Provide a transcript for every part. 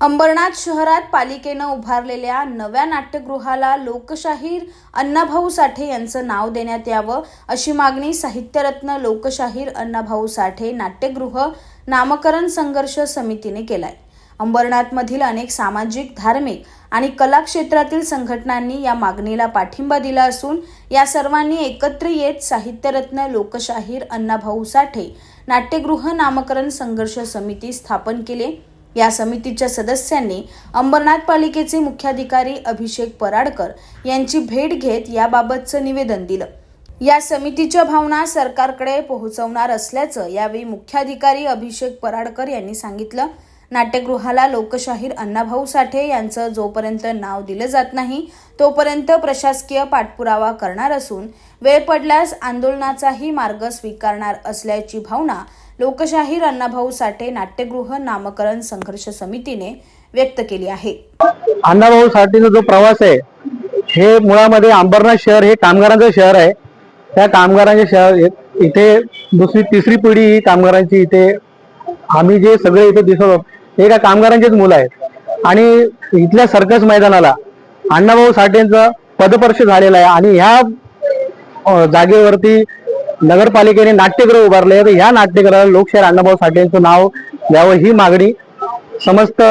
अंबरनाथ शहरात पालिकेनं उभारलेल्या नव्या नाट्यगृहाला लोकशाहीर अण्णाभाऊ साठे यांचं नाव देण्यात यावं अशी मागणी साहित्यरत्न लोकशाहीर अण्णाभाऊ साठे नाट्यगृह नामकरण संघर्ष समितीने केलाय. अंबरनाथमधील अनेक सामाजिक धार्मिक आणि कला क्षेत्रातील संघटनांनी या मागणीला पाठिंबा दिला असून या सर्वांनी एकत्र येत साहित्यरत्न लोकशाहीर अण्णाभाऊ साठे नाट्यगृह नामकरण संघर्ष समिती स्थापन केली. या समितीच्या सदस्यांनी अंबरनाथ पालिकेचे मुख्याधिकारी अभिषेक पराडकर यांची भेट घेत याबाबतचं निवेदन दिलं. या समितीच्या भावना सरकारकडे पोहोचवणार असल्याचं यावेळी मुख्याधिकारी अभिषेक पराडकर यांनी सांगितलं. नाट्यगृहाला लोकशाहीर अण्णाभाऊ साठे यांचं जोपर्यंत नाव दिलं जात नाही तोपर्यंत प्रशासकीय पाठपुरावा करणार असून वेळ पडल्यास आंदोलनाचाही मार्ग स्वीकारणार असल्याची भावना लोकशाहीर अण्णाभाऊ साठे नाट्यगृह नामकरण संघर्ष समितीने व्यक्त केली आहे. अण्णाभाऊ साठेचा जो प्रवास आहे हे मुळामध्ये अंबरनाथ शहर हे कामगारांचं शहर आहे. त्या कामगारांचे शहर इथे दुसरी तिसरी पिढी ही कामगारांची इथे आम्ही जे सगळे इथे दिसत आहोत हे एका कामगारांचेच मुलं आहेत. आणि इथल्या सर्कस मैदानाला अण्णाभाऊ साठेंचं पदपर्श झालेलं आहे. आणि ह्या जागेवरती नगरपालिकेने नाट्यगृह उभारले तर ह्या नाट्यगृहाला लोकशाहीर अण्णाभाऊ साठे यांचं नाव द्यावं ही मागणी समस्त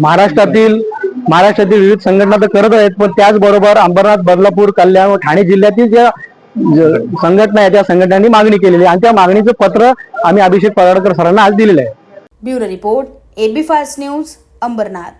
महाराष्ट्रातील महाराष्ट्रातील विविध संघटना तर करत आहेत. पण त्याचबरोबर अंबरनाथ बदलापूर कल्याण व ठाणे जिल्ह्यातील ज्या संघटना आहेत त्या संघटनांनी मागणी केलेली आहे. आणि त्या मागणीचं पत्र आम्ही अभिषेक पराडकर सरांना आज दिलेलं आहे. Bureau report AB fast news Ambernath.